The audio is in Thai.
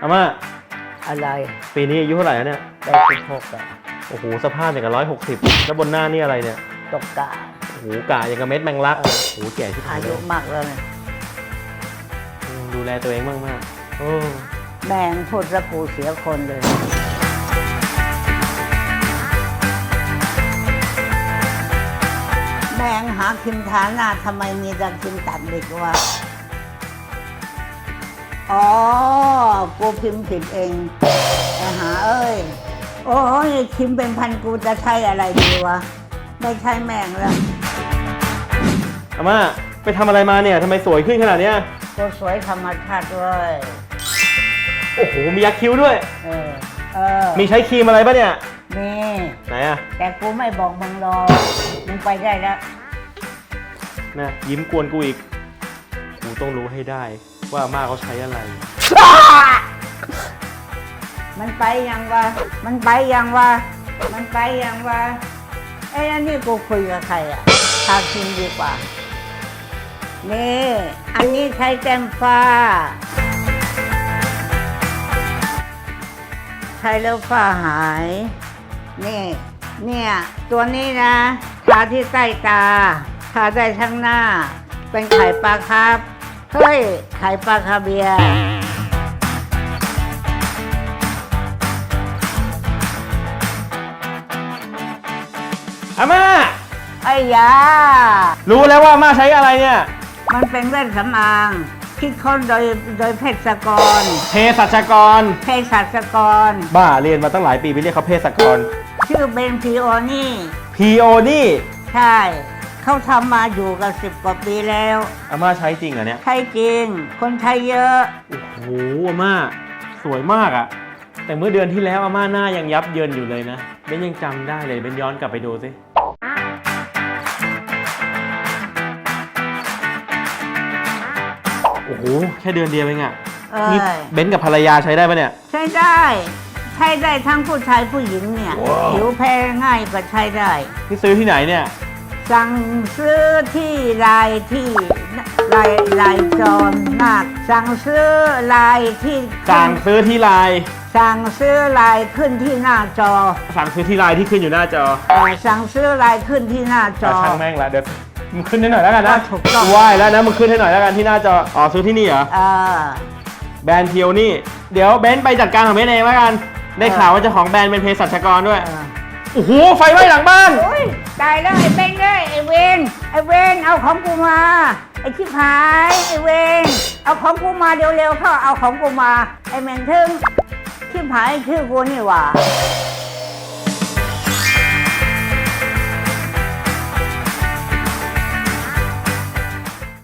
อาม่าอะไรปีนี้อายุเท่าไหร่แล้วเนี่ยได้สิบหกอะโอ้โหสภาพอย่างกับร้อยหกสิบแล้วบนหน้านี่อะไรเนี่ยตกกะโอ้โหกะอย่างกับเม็ดแมงลักโอ้โหแก่ที่อาหายเลยุยมากแล้วเนี่ยอืมดูแลตัวเองมากมากๆโอ้แม่งพูดสะกูเสียคนเลยแม่งหาคิมฐาหน้าทำไมมีแต่คิมตัดเด็กวะ อ๋อ กูพิมพ์ผิดเองแต่หาเอ้ย โอ้ยคิมเป็นพันกูจะใช้อะไรดีวะ ไม่ใช่แม่งแล้วอาม่าไปทำอะไรมาเนี่ยทำไมสวยขึ้นขนาดเนี้ยกูสวยธรรมชาติด้วยโอ้โหมียักษ์คิ้วด้วย เออ เออ มีใช้ครีมอะไรปะเนี่ยมีไหนอะแต่กูไม่บอกมึงหรอกมึงไปได้แล้วนะยิ้มกวนกูอีก กูต้องรู้ให้ได้ว่าอาม่าเขาใช้อะไรมัน ไปยังวะมันไปยังวะมันไปยังวะไอ้อันนี้กูคุยกับใครอะทาคิมดีกว่า นี่ อันนี้ใช้แก้มฟ้าใช้แล้วฝ้าหาย นี่ เนี่ย ตัวนี้นะ ทาที่ใต้ตา ทาได้ทั้งหน้า เป็นไข่ปลาครับ เฮ้ย ไข่ปลาคาเบียร์ อาม่า ไอ้ยา รู้แล้วว่าอาม่าใช้อะไรเนี่ยมันเป็นเวชสำอาง คิดค้นโดยโดยเภสัชกรเภสัชกร เภสัชกร บ้าเรียนมาตั้งหลายปีไปเรียกเขาเภสัชกร ชื่อเบนพีโอนี่ พีโอนี่ ใช่ เขาทำมาอยู่กับสิบกว่าปีแล้ว อาม่าใช้จริงเหรอเนี่ย ใช่จริง คนใช้เยอะ โอ้โหอาม่า สวยมากอะ แต่เมื่อเดือนที่แล้วอาม่าหน้ายังยับเยินอยู่เลยนะเบนยังจำได้เลยเบนย้อนกลับไปดูสิโอ้โหแค่เดือนเดียวเองอะเอ้นี่ย เบนกับภรรยาใช้ได้ปะเนี่ย ใช้ได้ ใช้ได้ทั้งผู้ชายผู้หญิงเนี่ยว้าว ผิวแพ้ง่ายก็ใช้ได้ นี่ซื้อที่ไหนเนี่ย สั่งซื้อที่ลายที่ลายลายจอมนาคสั่งซื้อลายที่สั่งซื้อที่ไลน์สั่งซื้อลายขึ้นที่หน้าจอสั่งซื้อที่ไลน์ที่ขึ้นอยู่หน้าจอเอ่อสั่งซื้อลายขึ้นที่หน้าจออะช่างแม่งละเดี๋ยวมึงขึ้นให้หน่อยแล้วกันนะอะถูกต้อง ไหว้แล้วนะมึงขึ้นให้หน่อยแล้วกันที่หน้าจออ๋อซื้อที่นี่เหรอเออ แบรนด์เทียวนี่ เดี๋ยวเบนซ์ไปจัดการของเบนซ์เองแล้วกัน ได้ข่าวว่าเจ้าของแบรนด์เป็นเภสัชกรด้วย เออ โอ้โห ไฟไหม้หลังบ้าน โอ้ยตายแล้วไอ้เบ้งเลยไอ้เวนไอ้เวนเอาของกูมา ไอ้ชิบหายไอ้เวนเอาของกูมาเร็วๆเข้าเอาของกูมา ไอ้แมนทึงชิบหายชื่อกูนี่หว่า